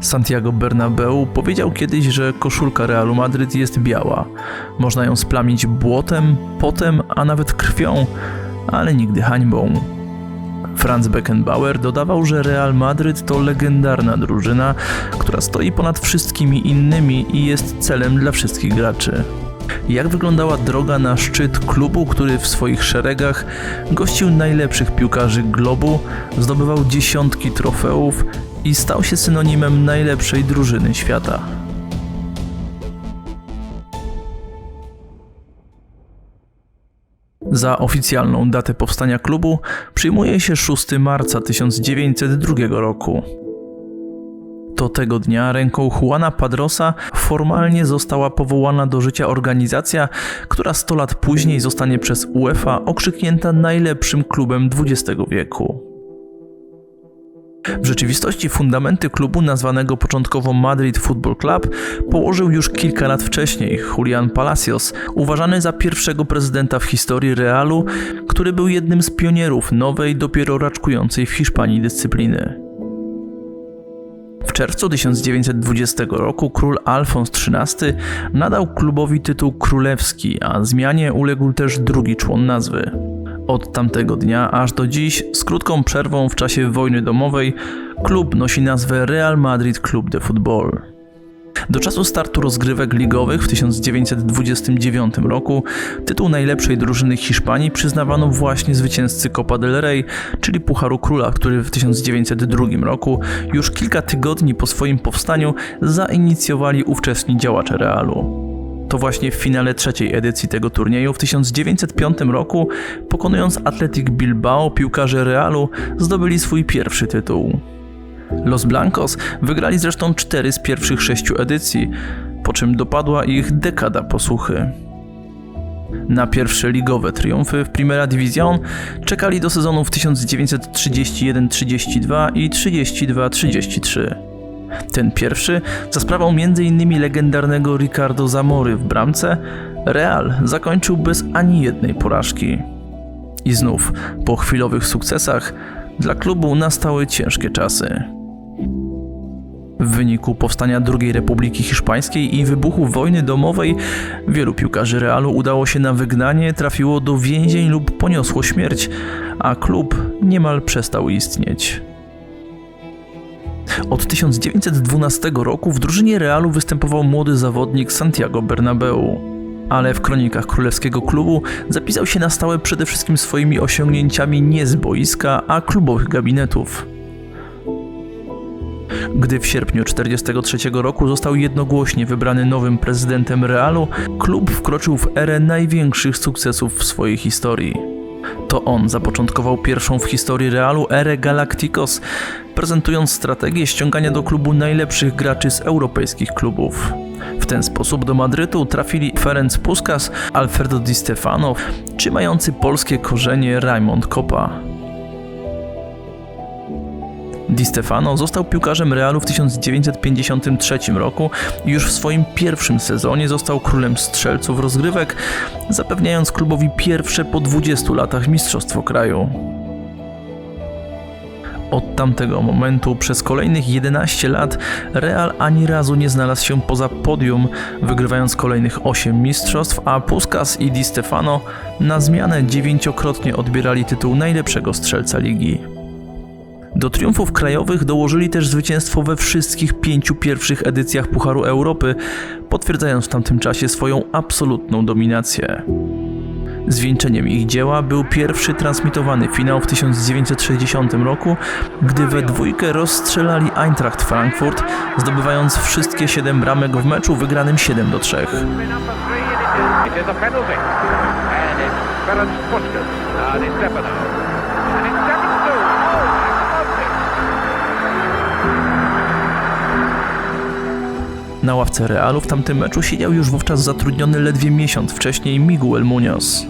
Santiago Bernabeu powiedział kiedyś, że koszulka Realu Madryt jest biała. Można ją splamić błotem, potem, a nawet krwią, ale nigdy hańbą. Franz Beckenbauer dodawał, że Real Madryt to legendarna drużyna, która stoi ponad wszystkimi innymi i jest celem dla wszystkich graczy. Jak wyglądała droga na szczyt klubu, który w swoich szeregach gościł najlepszych piłkarzy globu, zdobywał dziesiątki trofeów i stał się synonimem najlepszej drużyny świata? Za oficjalną datę powstania klubu przyjmuje się 6 marca 1902 roku. To tego dnia ręką Juana Padrosa formalnie została powołana do życia organizacja, która 100 lat później zostanie przez UEFA okrzyknięta najlepszym klubem XX wieku. W rzeczywistości fundamenty klubu nazwanego początkowo Madrid Football Club położył już kilka lat wcześniej Julian Palacios, uważany za pierwszego prezydenta w historii Realu, który był jednym z pionierów nowej, dopiero raczkującej w Hiszpanii dyscypliny. W czerwcu 1920 roku król Alfons XIII nadał klubowi tytuł królewski, a zmianie uległ też drugi człon nazwy. Od tamtego dnia aż do dziś, z krótką przerwą w czasie wojny domowej, klub nosi nazwę Real Madrid Club de Football. Do czasu startu rozgrywek ligowych w 1929 roku tytuł najlepszej drużyny Hiszpanii przyznawano właśnie zwycięzcy Copa del Rey, czyli Pucharu Króla, który w 1902 roku, już kilka tygodni po swoim powstaniu, zainicjowali ówczesni działacze Realu. To właśnie w finale trzeciej edycji tego turnieju w 1905 roku, pokonując Athletic Bilbao, piłkarze Realu zdobyli swój pierwszy tytuł. Los Blancos wygrali zresztą cztery z pierwszych sześciu edycji, po czym dopadła ich dekada posłuchy. Na pierwsze ligowe triumfy w Primera División czekali do sezonów 1931-32 i 32-33. Ten pierwszy, za sprawą m.in. legendarnego Ricardo Zamory w bramce, Real zakończył bez ani jednej porażki. I znów, po chwilowych sukcesach, dla klubu nastały ciężkie czasy. W wyniku powstania II Republiki Hiszpańskiej i wybuchu wojny domowej wielu piłkarzy Realu udało się na wygnanie, trafiło do więzień lub poniosło śmierć, a klub niemal przestał istnieć. Od 1912 roku w drużynie Realu występował młody zawodnik Santiago Bernabeu. Ale w kronikach królewskiego klubu zapisał się na stałe przede wszystkim swoimi osiągnięciami nie z boiska, a klubowych gabinetów. Gdy w sierpniu 1943 roku został jednogłośnie wybrany nowym prezydentem Realu, klub wkroczył w erę największych sukcesów w swojej historii. To on zapoczątkował pierwszą w historii Realu erę Galacticos, prezentując strategię ściągania do klubu najlepszych graczy z europejskich klubów. W ten sposób do Madrytu trafili Ferenc Puskas, Alfredo Di Stefano czy mający polskie korzenie Raymond Kopa. Di Stefano został piłkarzem Realu w 1953 roku i już w swoim pierwszym sezonie został królem strzelców rozgrywek, zapewniając klubowi pierwsze po 20 latach mistrzostwo kraju. Od tamtego momentu przez kolejnych 11 lat Real ani razu nie znalazł się poza podium, wygrywając kolejnych 8 mistrzostw, a Puskas i Di Stefano na zmianę dziewięciokrotnie odbierali tytuł najlepszego strzelca ligi. Do triumfów krajowych dołożyli też zwycięstwo we wszystkich pięciu pierwszych edycjach Pucharu Europy, potwierdzając w tamtym czasie swoją absolutną dominację. Zwieńczeniem ich dzieła był pierwszy transmitowany finał w 1960 roku, gdy we dwójkę rozstrzelali Eintracht Frankfurt, zdobywając wszystkie 7 bramek w meczu wygranym 7 do 3. Number three, and it is. It is a penalty. And it's Ferenc Puskas. And it's Stefano. Na ławce Realu w tamtym meczu siedział już wówczas zatrudniony ledwie miesiąc wcześniej Miguel Munoz.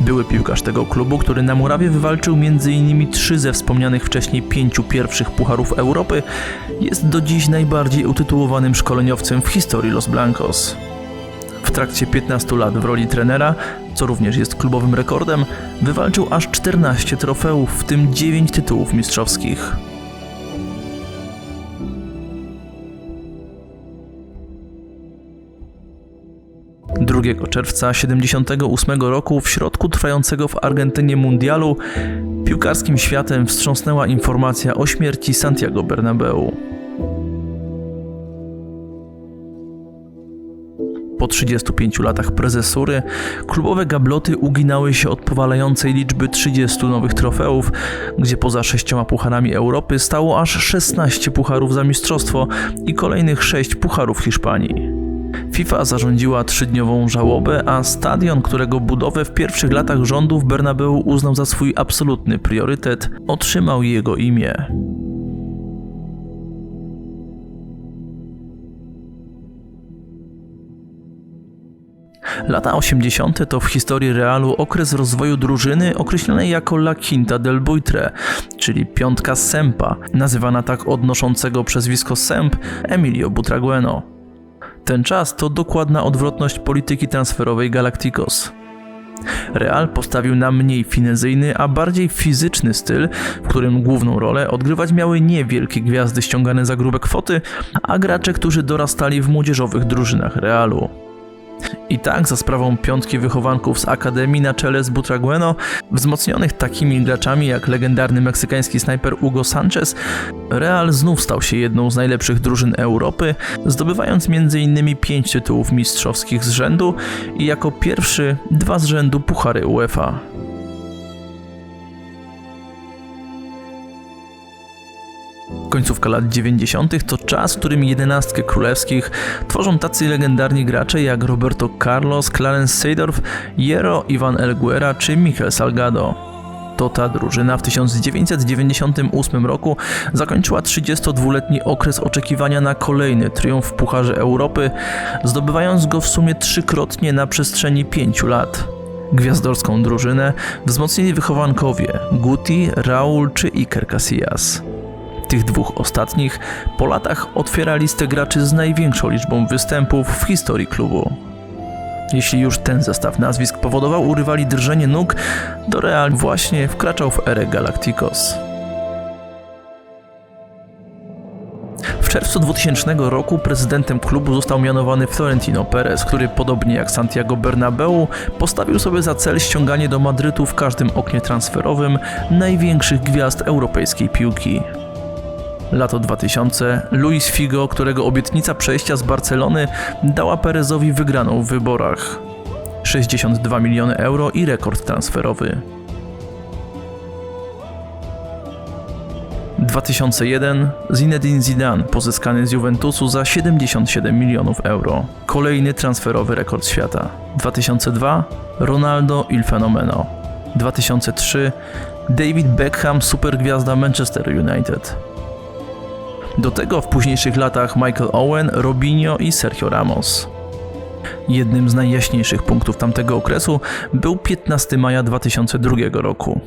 Były piłkarz tego klubu, który na murawie wywalczył m.in. trzy ze wspomnianych wcześniej pięciu pierwszych Pucharów Europy, jest do dziś najbardziej utytułowanym szkoleniowcem w historii Los Blancos. W trakcie 15 lat w roli trenera, co również jest klubowym rekordem, wywalczył aż 14 trofeów, w tym 9 tytułów mistrzowskich. 2 czerwca 1978 roku w środku trwającego w Argentynie mundialu piłkarskim światem wstrząsnęła informacja o śmierci Santiago Bernabeu. Po 35 latach prezesury, klubowe gabloty uginały się od powalającej liczby 30 nowych trofeów, gdzie poza sześcioma pucharami Europy stało aż 16 pucharów za mistrzostwo i kolejnych 6 pucharów Hiszpanii. FIFA zarządziła trzydniową żałobę, a stadion, którego budowę w pierwszych latach rządów Bernabeu uznał za swój absolutny priorytet, otrzymał jego imię. Lata 80. to w historii Realu okres rozwoju drużyny określonej jako La Quinta del Buitre, czyli piątka Sempa, nazywana tak odnoszącego przezwisko Semp Emilio Butragueno. Ten czas to dokładna odwrotność polityki transferowej Galacticos. Real postawił na mniej finezyjny, a bardziej fizyczny styl, w którym główną rolę odgrywać miały nie wielkie gwiazdy ściągane za grube kwoty, a gracze, którzy dorastali w młodzieżowych drużynach Realu. I tak za sprawą piątki wychowanków z Akademii na czele z Butragueno, wzmocnionych takimi graczami jak legendarny meksykański snajper Hugo Sanchez, Real znów stał się jedną z najlepszych drużyn Europy, zdobywając m.in. pięć tytułów mistrzowskich z rzędu i jako pierwszy dwa z rzędu puchary UEFA. Końcówka lat 90. to czas, w którym jedenastkę królewskich tworzą tacy legendarni gracze jak Roberto Carlos, Clarence Seedorf, Jero, Ivan Elguera czy Mikel Salgado. To ta drużyna w 1998 roku zakończyła 32-letni okres oczekiwania na kolejny triumf w Pucharze Europy, zdobywając go w sumie trzykrotnie na przestrzeni pięciu lat. Gwiazdorską drużynę wzmocnili wychowankowie Guti, Raul czy Iker Casillas. Tych dwóch ostatnich po latach otwiera listę graczy z największą liczbą występów w historii klubu. Jeśli już ten zestaw nazwisk powodował u rywali drżenie nóg, to Real właśnie wkraczał w erę Galacticos. W czerwcu 2000 roku prezydentem klubu został mianowany Florentino Perez, który podobnie jak Santiago Bernabeu postawił sobie za cel ściąganie do Madrytu w każdym oknie transferowym największych gwiazd europejskiej piłki. Lato 2000, Luis Figo, którego obietnica przejścia z Barcelony dała Perezowi wygraną w wyborach. 62 miliony euro i rekord transferowy. 2001 Zinedine Zidane pozyskany z Juventusu za 77 milionów euro. Kolejny transferowy rekord świata. 2002 Ronaldo il Fenomeno. 2003 David Beckham supergwiazda Manchester United. Do tego w późniejszych latach Michael Owen, Robinho i Sergio Ramos. Jednym z najjaśniejszych punktów tamtego okresu był 15 maja 2002 roku.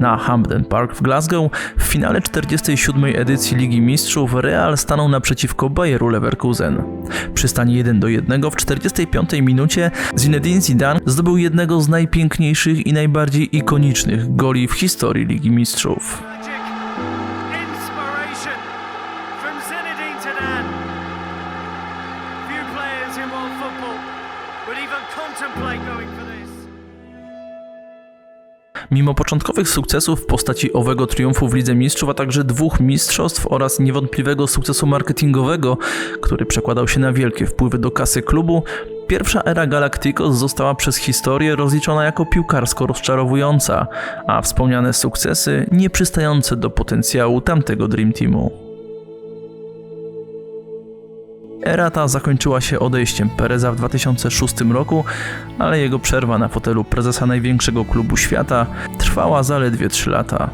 Na Hampden Park w Glasgow w finale 47. edycji Ligi Mistrzów Real stanął naprzeciwko Bayeru Leverkusen. Przy stanie 1 do 1 w 45 minucie Zinedine Zidane zdobył jednego z najpiękniejszych i najbardziej ikonicznych goli w historii Ligi Mistrzów. Mimo początkowych sukcesów w postaci owego triumfu w Lidze Mistrzów, a także dwóch mistrzostw oraz niewątpliwego sukcesu marketingowego, który przekładał się na wielkie wpływy do kasy klubu, pierwsza era Galacticos została przez historię rozliczona jako piłkarsko rozczarowująca, a wspomniane sukcesy nieprzystające do potencjału tamtego Dream Teamu. Era ta zakończyła się odejściem Pereza w 2006 roku, ale jego przerwa na fotelu prezesa największego klubu świata trwała zaledwie 3 lata.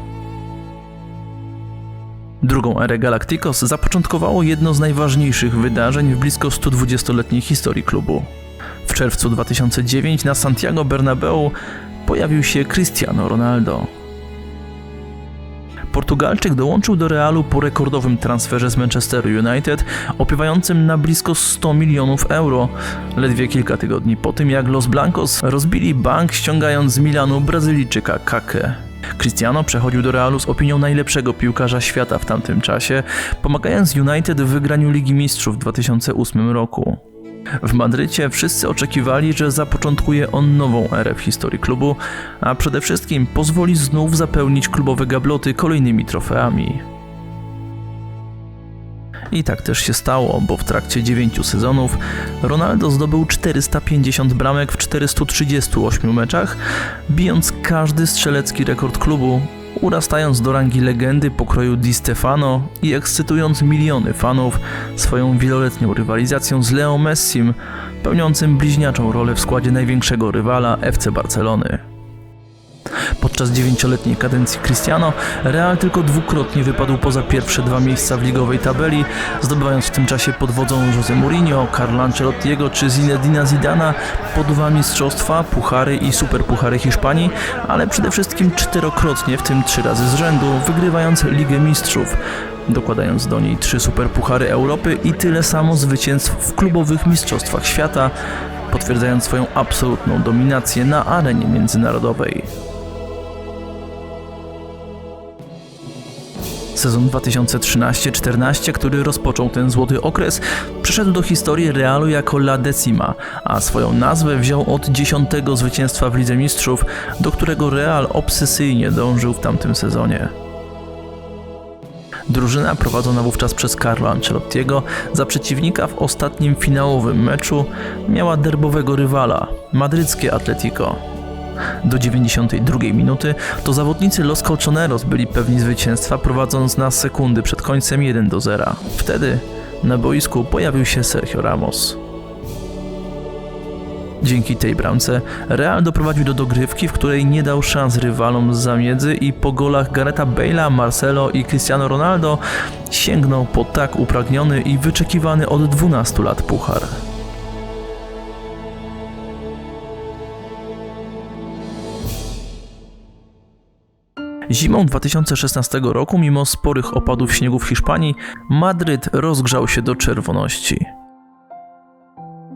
Drugą erę Galacticos zapoczątkowało jedno z najważniejszych wydarzeń w blisko 120-letniej historii klubu. W czerwcu 2009 na Santiago Bernabeu pojawił się Cristiano Ronaldo. Portugalczyk dołączył do Realu po rekordowym transferze z Manchesteru United, opiewającym na blisko 100 milionów euro, ledwie kilka tygodni po tym jak Los Blancos rozbili bank ściągając z Milanu Brazylijczyka Kakę. Cristiano przechodził do Realu z opinią najlepszego piłkarza świata w tamtym czasie, pomagając United w wygraniu Ligi Mistrzów w 2008 roku. W Madrycie wszyscy oczekiwali, że zapoczątkuje on nową erę w historii klubu, a przede wszystkim pozwoli znów zapełnić klubowe gabloty kolejnymi trofeami. I tak też się stało, bo w trakcie 9 sezonów Ronaldo zdobył 450 bramek w 438 meczach, bijąc każdy strzelecki rekord klubu, urastając do rangi legendy pokroju Di Stefano i ekscytując miliony fanów swoją wieloletnią rywalizacją z Leo Messim, pełniącym bliźniaczą rolę w składzie największego rywala FC Barcelony. Podczas dziewięcioletniej kadencji Cristiano, Real tylko dwukrotnie wypadł poza pierwsze dwa miejsca w ligowej tabeli, zdobywając w tym czasie pod wodzą Jose Mourinho, Carlo Ancelottiego czy Zinedina Zidana. Po dwa mistrzostwa, puchary i superpuchary Hiszpanii, ale przede wszystkim czterokrotnie, w tym trzy razy z rzędu, wygrywając Ligę Mistrzów, dokładając do niej trzy superpuchary Europy i tyle samo zwycięstw w klubowych mistrzostwach świata, potwierdzając swoją absolutną dominację na arenie międzynarodowej. Sezon 2013-14, który rozpoczął ten złoty okres, przeszedł do historii Realu jako La Decima, a swoją nazwę wziął od dziesiątego zwycięstwa w Lidze Mistrzów, do którego Real obsesyjnie dążył w tamtym sezonie. Drużyna prowadzona wówczas przez Carlo Ancelottiego za przeciwnika w ostatnim finałowym meczu miała derbowego rywala madryckie Atletico. Do 92 minuty to zawodnicy Los Colchoneros byli pewni zwycięstwa, prowadząc na sekundy przed końcem 1 do 0. Wtedy na boisku pojawił się Sergio Ramos. Dzięki tej bramce Real doprowadził do dogrywki, w której nie dał szans rywalom z zamiedzy i po golach Gareta Bale'a, Marcelo i Cristiano Ronaldo sięgnął po tak upragniony i wyczekiwany od 12 lat puchar. Zimą 2016 roku, mimo sporych opadów śniegu w Hiszpanii, Madryt rozgrzał się do czerwoności.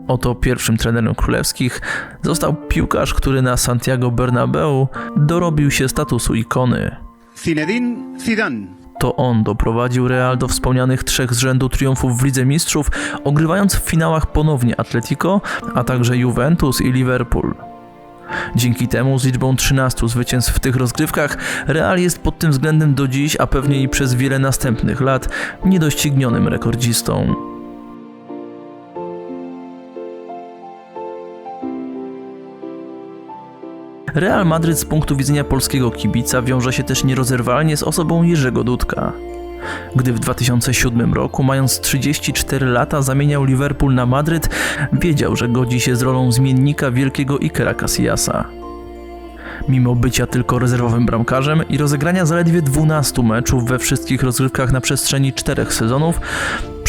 Oto pierwszym trenerem królewskich został piłkarz, który na Santiago Bernabeu dorobił się statusu ikony. Zinedine Zidane. To on doprowadził Real do wspomnianych trzech z rzędu triumfów w Lidze Mistrzów, ogrywając w finałach ponownie Atletico, a także Juventus i Liverpool. Dzięki temu z liczbą 13 zwycięstw w tych rozgrywkach Real jest pod tym względem do dziś, a pewnie i przez wiele następnych lat, niedoścignionym rekordzistą. Real Madryt z punktu widzenia polskiego kibica wiąże się też nierozerwalnie z osobą Jerzego Dudka. Gdy w 2007 roku, mając 34 lata, zamieniał Liverpool na Madryt, wiedział, że godzi się z rolą zmiennika wielkiego Ikera Casillasa. Mimo bycia tylko rezerwowym bramkarzem i rozegrania zaledwie 12 meczów we wszystkich rozgrywkach na przestrzeni czterech sezonów,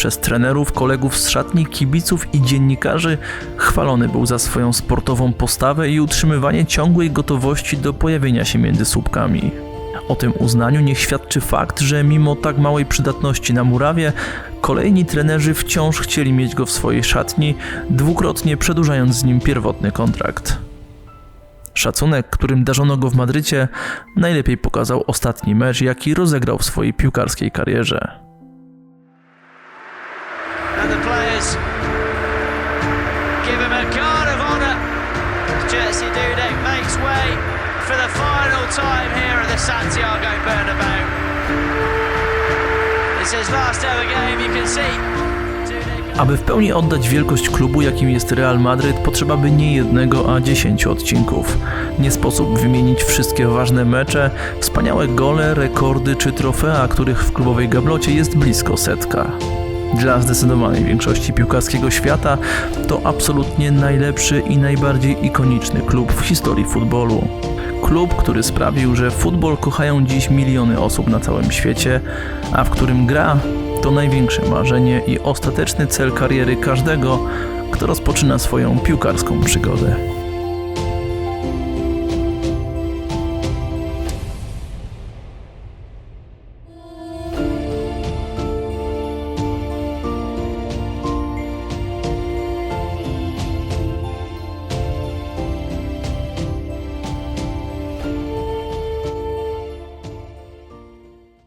przez trenerów, kolegów z szatni, kibiców i dziennikarzy chwalony był za swoją sportową postawę i utrzymywanie ciągłej gotowości do pojawienia się między słupkami. O tym uznaniu niech świadczy fakt, że mimo tak małej przydatności na murawie, kolejni trenerzy wciąż chcieli mieć go w swojej szatni, dwukrotnie przedłużając z nim pierwotny kontrakt. Szacunek, którym darzono go w Madrycie, najlepiej pokazał ostatni mecz, jaki rozegrał w swojej piłkarskiej karierze. Players give him a of honour. Dudek makes way for the final time here at the Santiago Bernabeu. It's his last ever game, you can see. Aby w pełni oddać wielkość klubu, jakim jest Real Madryt, potrzeba by nie jednego, a dziesięciu odcinków. Nie sposób wymienić wszystkie ważne mecze, wspaniałe gole, rekordy czy trofea, których w klubowej gablocie jest blisko setka. Dla zdecydowanej większości piłkarskiego świata to absolutnie najlepszy i najbardziej ikoniczny klub w historii futbolu. Klub, który sprawił, że futbol kochają dziś miliony osób na całym świecie, a w którym gra to największe marzenie i ostateczny cel kariery każdego, kto rozpoczyna swoją piłkarską przygodę.